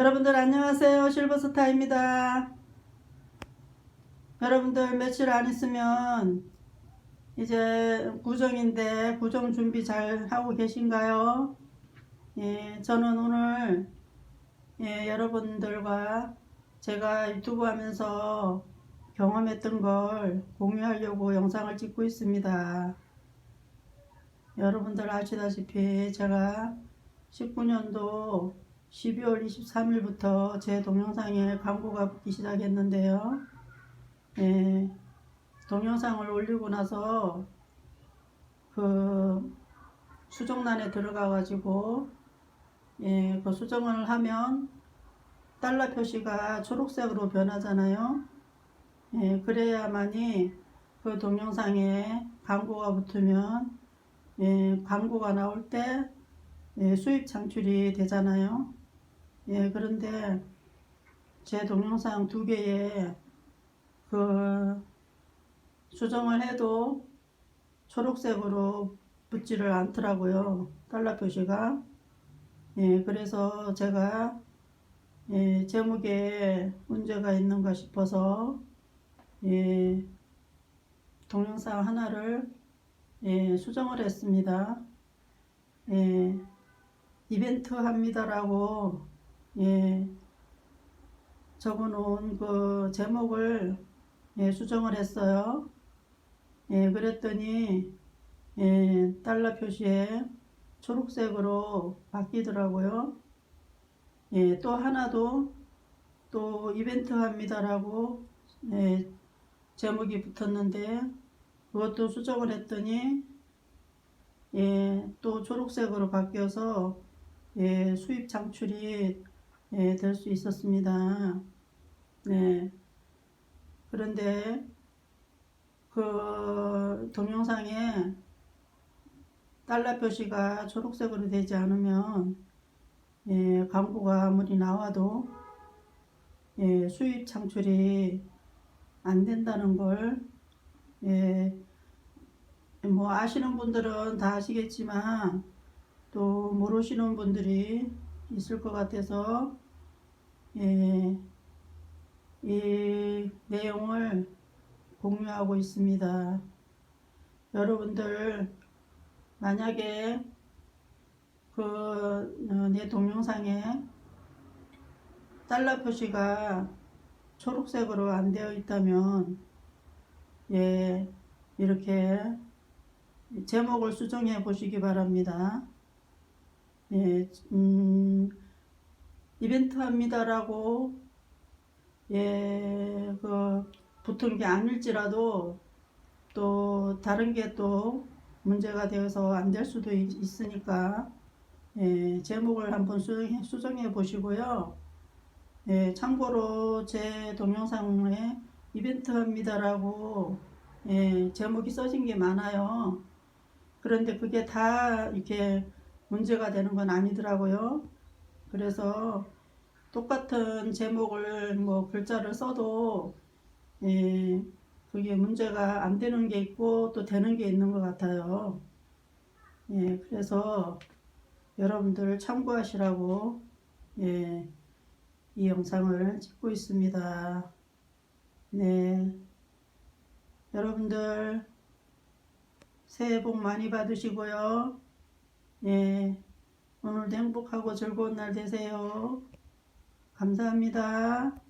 여러분들 안녕하세요 실버스타입니다 여러분들 며칠 안 있으면 이제 구정인데 구정 준비 잘 하고 계신가요? 예, 저는 오늘 예, 여러분들과 제가 유튜브 하면서 경험했던 걸 공유하려고 영상을 찍고 있습니다. 여러분들 아시다시피 제가 19년도 12월 23일부터 제 동영상에 광고가 붙기 시작했는데요. 예, 동영상을 올리고 나서 그 수정란에 들어가 가지고 예, 그 수정을 하면 달러 표시가 초록색으로 변하잖아요. 예, 그래야만이 그 동영상에 광고가 붙으면 예, 광고가 나올 때 예, 수입 창출이 되잖아요. 예, 그런데 제 동영상 두 개에 그 수정을 해도 초록색으로 붙지를 않더라고요. 달러 표시가. 예, 그래서 제가 예, 제목에 문제가 있는가 싶어서 예, 동영상 하나를 예, 수정을 했습니다. 예, 이벤트 합니다라고 예, 적어 놓은 그 제목을 예, 수정을 했어요. 예, 그랬더니 예, 달러 표시에 초록색으로 바뀌더라고요. 예, 또 하나도 또 이벤트 합니다라고 예, 제목이 붙었는데 그것도 수정을 했더니 예, 또 초록색으로 바뀌어서 예, 수입 창출이 예, 될 수 있었습니다. 네. 그런데 그 동영상에 달러 표시가 초록색으로 되지 않으면 예, 광고가 아무리 나와도 예, 수입 창출이 안 된다는 걸 예, 뭐 아시는 분들은 다 아시겠지만 또 모르시는 분들이 있을 것 같아서 예, 이 내용을 공유하고 있습니다. 여러분들 만약에 그내 동영상에 달러 표시가 초록색으로 안 되어 있다면 예 이렇게 제목을 수정해 보시기 바랍니다. 예, 음, 이벤트 합니다라고 예, 그 붙은 게 아닐지라도 또 다른 게 또 문제가 되어서 안 될 수도 있, 있으니까 예, 제목을 한번 수정해, 수정해 보시고요. 예, 참고로 제 동영상에 이벤트 합니다라고 예, 제목이 써진 게 많아요. 그런데 그게 다 이렇게 문제가 되는 건 아니더라고요. 그래서 똑같은 제목을 뭐 글자를 써도 예, 그게 문제가 안 되는 게 있고 또 되는 게 있는 것 같아요. 예, 그래서 여러분들 참고하시라고 예, 이 영상을 찍고 있습니다. 네, 여러분들 새해 복 많이 받으시고요. 예, 오늘도 행복하고 즐거운 날 되세요. 감사합니다.